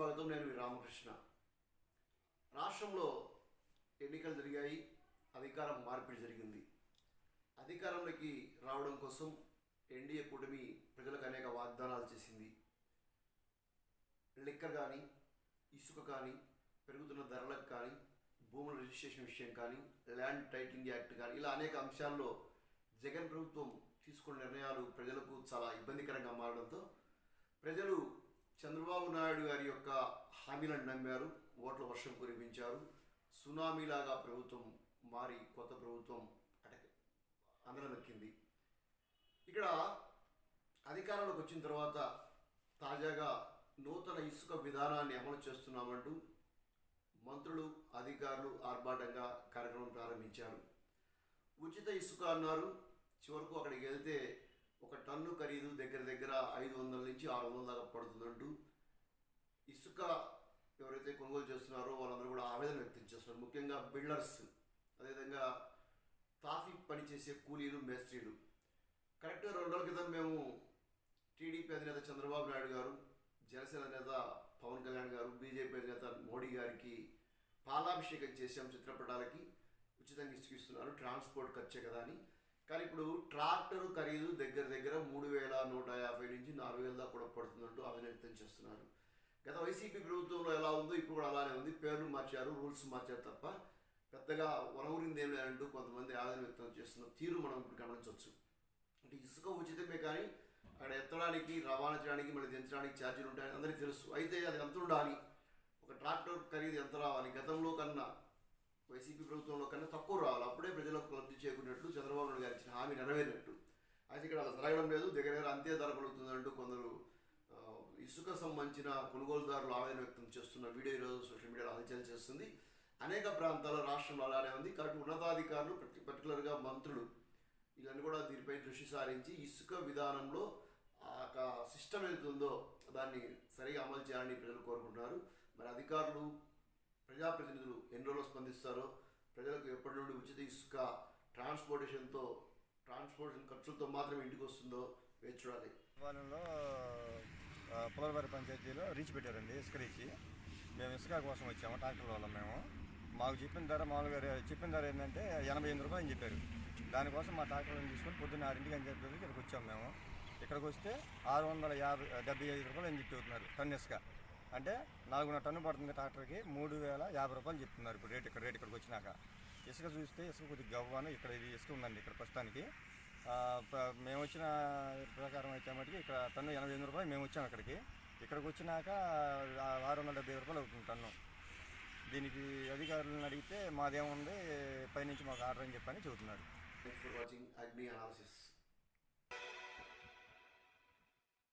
స్వాగతం నేను మీ రామకృష్ణ. రాష్ట్రంలో ఎన్నికలు జరిగాయి అధికారం మార్పిడి జరిగింది. అధికారంలోకి రావడం కోసం ఎన్డీఏ కూటమి ప్రజలకు అనేక వాగ్దానాలు చేసింది. లిక్కర్ కానీ ఇసుక కానీ పెరుగుతున్న ధరలకు కానీ భూముల రిజిస్ట్రేషన్ విషయం కానీ ల్యాండ్ టైటిలింగ్ యాక్ట్ కానీ ఇలా అనేక అంశాల్లో జగన్ ప్రభుత్వం తీసుకున్న నిర్ణయాలు ప్రజలకు చాలా ఇబ్బందికరంగా మారడంతో ప్రజలు చంద్రబాబు నాయుడు గారి యొక్క హామీలను నమ్మారు ఓట్ల వర్షం కురిపించారు. సునామీలాగా ప్రభుత్వం మారి కొత్త ప్రభుత్వం అటక అందలమెక్కింది ఇక్కడ అధికారంలోకి వచ్చిన తర్వాత తాజాగా నూతన ఇసుక విధానాన్ని అమలు చేస్తున్నామంటూ మంత్రులు అధికారులు ఆర్భాటంగా కార్యక్రమం ప్రారంభించారు. ఉచిత ఇసుక అన్నారు. చివరకు అక్కడికి వెళ్తే ఒక టన్ను ఖరీదు దగ్గర ఐదు వందల నుంచి ఆరు వందల దాకా పడుతుందంటూ ఇసుక ఎవరైతే కొనుగోలు చేస్తున్నారో వాళ్ళందరూ కూడా ఆవేదన వ్యక్తం చేస్తున్నారు. ముఖ్యంగా బిల్డర్స్ అదేవిధంగా ట్రాఫిక్ పనిచేసే కూలీలు మేస్త్రీలు. కరెక్ట్గా రెండు రోజుల క్రితం మేము టీడీపీ అధినేత చంద్రబాబు నాయుడు గారు జనసేన నేత పవన్ కళ్యాణ్ గారు బీజేపీ అధినేత మోడీ గారికి పాలాభిషేకం చేసాం చిత్రపటాలకి. ఉచితంగా ఇసుకిస్తున్నారు ట్రాన్స్పోర్ట్ ఖర్చే కదా అని. కానీ ఇప్పుడు ట్రాక్టర్ ఖరీదు దగ్గర దగ్గర మూడు వేల నూట యాభై నుంచి నాలుగు వేల దాకా కూడా పడుతుందంటూ ఆవేదన వ్యక్తం చేస్తున్నారు. గత వైసీపీ ప్రభుత్వంలో ఎలా ఉందో ఇప్పుడు కూడా అలానే ఉంది. పేర్లు మార్చారు రూల్స్ మార్చారు తప్ప పెద్దగా వనవురింది ఏం లేదంటూ కొంతమంది ఆవేదన వ్యక్తం చేస్తున్న తీరు మనం ఇప్పుడు గమనించవచ్చు. అంటే ఇసుక ఉచితమే కానీ అక్కడ ఎత్తడానికి రవాణా చేయడానికి మళ్ళీ దించడానికి ఛార్జీలు ఉంటాయని అందరికీ తెలుసు. అయితే అది ఎంత ఉండాలి? ఒక ట్రాక్టర్ ఖరీదు ఎంత రావాలి? గతంలో కన్నా వైసీపీ ప్రభుత్వంలో కన్నా తక్కువ రావాలి. అప్పుడే ప్రజలకు లబ్ధి చేకునేట్లు చంద్రబాబు నాయుడు గారు ఇచ్చిన హామీ నెరవేరినట్టు. అయితే ఇక్కడ అలా జరగడం లేదు. దగ్గర దగ్గర అంతే ధర పలుకుతుందంటూ కొందరు ఇసుక సంబంధించిన కొనుగోలుదారులు ఆవేదన వ్యక్తం చేస్తున్న వీడియో ఈరోజు సోషల్ మీడియాలో హల్చల్ చేస్తుంది. అనేక ప్రాంతాల్లో రాష్ట్రంలో అలానే ఉంది. కాబట్టి ఉన్నతాధికారులు పర్టికులర్గా మంత్రులు వీళ్ళని కూడా దీనిపై దృష్టి సారించి ఇసుక విధానంలో ఆ యొక్క సిస్టమ్ ఏదైతుందో దాన్ని సరిగా అమలు చేయాలని ప్రజలు కోరుకుంటున్నారు. మరి అధికారులు ప్రజాప్రతినిధులు ఎన్ని రోజులు స్పందిస్తారో ప్రజలకు ఎప్పటి నుండి ఉచిత ఇసుక ట్రాన్స్పోర్టేషన్తో ట్రాన్స్పోర్టేషన్ ఖర్చులతో మాత్రమే ఇంటికి వస్తుందో వేచి చూడాలి. వాళ్ళలో పులవరి పంచాయతీలో రీచ్ పెట్టారండి ఇసుక రీచి. మేము ఇసుక కోసం వచ్చాము ట్రాక్టర్ వాళ్ళం మేము. మాకు చెప్పిన ధర మామూలుగా చెప్పిన ధర ఏంటంటే ఎనభై ఎనిమిది రూపాయలు అని చెప్పారు. దానికోసం మా ట్రాక్టర్లను తీసుకొని పొద్దున్న ఆరింటికి అని చెప్పేసి ఇక్కడికి వచ్చాము మేము. ఇక్కడికి వస్తే ఆరు వందల యాభై డెబ్బై ఐదు రూపాయలు అని అవుతున్నారు టన్ ఇసుక. అంటే నాలుగున్నర టన్ను పడుతుంది ట్రాక్టర్కి. మూడు వేల యాభై రూపాయలు చెప్తున్నారు. ఇప్పుడు రేట్ ఇక్కడ రేట్ ఇక్కడికి వచ్చినాక. ఇసుక చూస్తే ఇసుక కొద్దిగా గవ్వాను ఇక్కడ ఇది ఇసుక ఉందండి ఇక్కడ ప్రస్తుతానికి. మేము వచ్చిన ప్రకారం అయితే మటుకు ఇక్కడ టన్ను ఎనభై ఎనిమిది రూపాయలు మేము వచ్చాము ఇక్కడికి ఇక్కడికి వచ్చినాక ఆరు వందల డెబ్బై రూపాయలు అవుతుంది టన్ను. దీనికి అధికారులను అడిగితే మాదేముంది పైనుంచి మాకు ఆర్డర్ అని చెప్పని చెబుతున్నారు. Thanks for watching Agni analysis